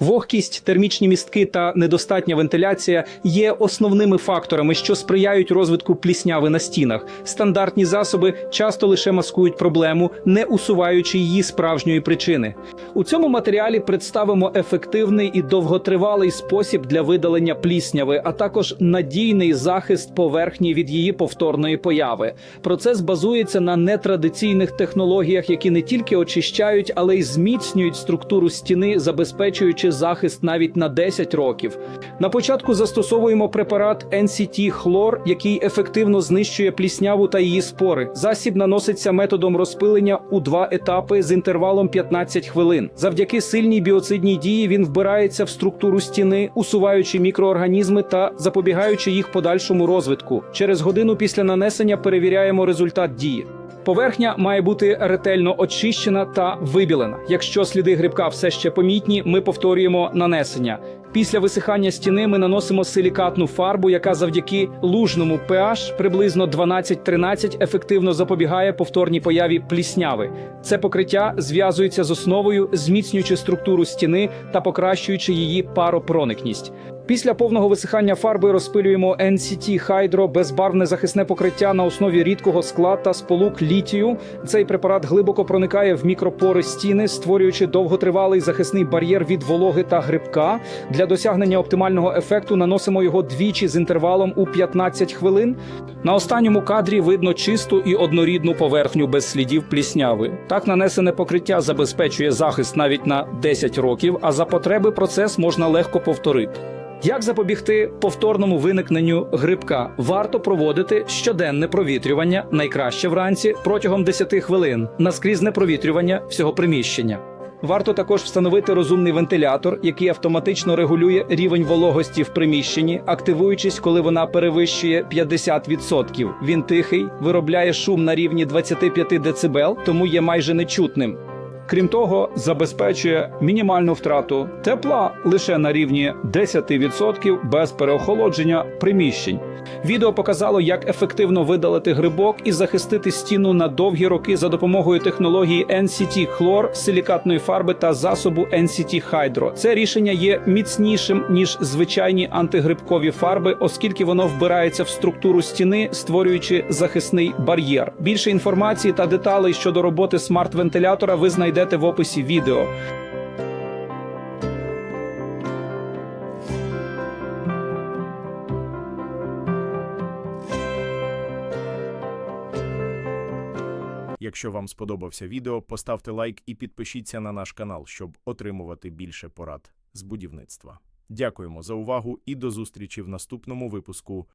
Вогкість, термічні містки та недостатня вентиляція є основними факторами, що сприяють розвитку плісняви на стінах. Стандартні засоби часто лише маскують проблему, не усуваючи її справжньої причини. У цьому матеріалі представимо ефективний і довготривалий спосіб для видалення плісняви, а також надійний захист поверхні від її повторної появи. Процес базується на нетрадиційних технологіях, які не тільки очищають, але й зміцнюють структуру стіни, забезпечуючи захист навіть на 10 років. На початку застосовуємо препарат NCT хлор, який ефективно знищує плісняву та її спори. Засіб наноситься методом розпилення у два етапи з інтервалом 15 хвилин. Завдяки сильній біоцидній дії він вбирається в структуру стіни, усуваючи мікроорганізми та запобігаючи їх подальшому розвитку. Через годину після нанесення перевіряємо результат дії. Поверхня має бути ретельно очищена та вибілена. Якщо сліди грибка все ще помітні, ми повторюємо нанесення. Після висихання стіни ми наносимо силікатну фарбу, яка завдяки лужному pH приблизно 12-13 ефективно запобігає повторній появі плісняви. Це покриття зв'язується з основою, зміцнюючи структуру стіни та покращуючи її паропроникність. Після повного висихання фарби розпилюємо NCT Hydro безбарвне захисне покриття на основі рідкого скла та сполук літію. Цей препарат глибоко проникає в мікропори стіни, створюючи довготривалий захисний бар'єр від вологи та грибка. Для досягнення оптимального ефекту наносимо його двічі з інтервалом у 15 хвилин. На останньому кадрі видно чисту і однорідну поверхню без слідів плісняви. Так нанесене покриття забезпечує захист навіть на 10 років, а за потреби процес можна легко повторити. Як запобігти повторному виникненню грибка? Варто проводити щоденне провітрювання, найкраще вранці протягом 10 хвилин, наскрізне провітрювання всього приміщення. Варто також встановити розумний вентилятор, який автоматично регулює рівень вологості в приміщенні, активуючись, коли вона перевищує 50%. Він тихий, виробляє шум на рівні 25 дБ, тому є майже нечутним. Крім того, забезпечує мінімальну втрату тепла лише на рівні 10% без переохолодження приміщень. Відео показало, як ефективно видалити грибок і захистити стіну на довгі роки за допомогою технології NCT хлор, силікатної фарби та засобу NCT Hydro. Це рішення є міцнішим ніж звичайні антигрибкові фарби, оскільки воно вбирається в структуру стіни, створюючи захисний бар'єр. Більше інформації та деталей щодо роботи смарт-вентилятора ви знайдете в описі відео. Якщо вам сподобався відео, поставте лайк і підпишіться на наш канал, щоб отримувати більше порад з будівництва. Дякуємо за увагу і до зустрічі в наступному випуску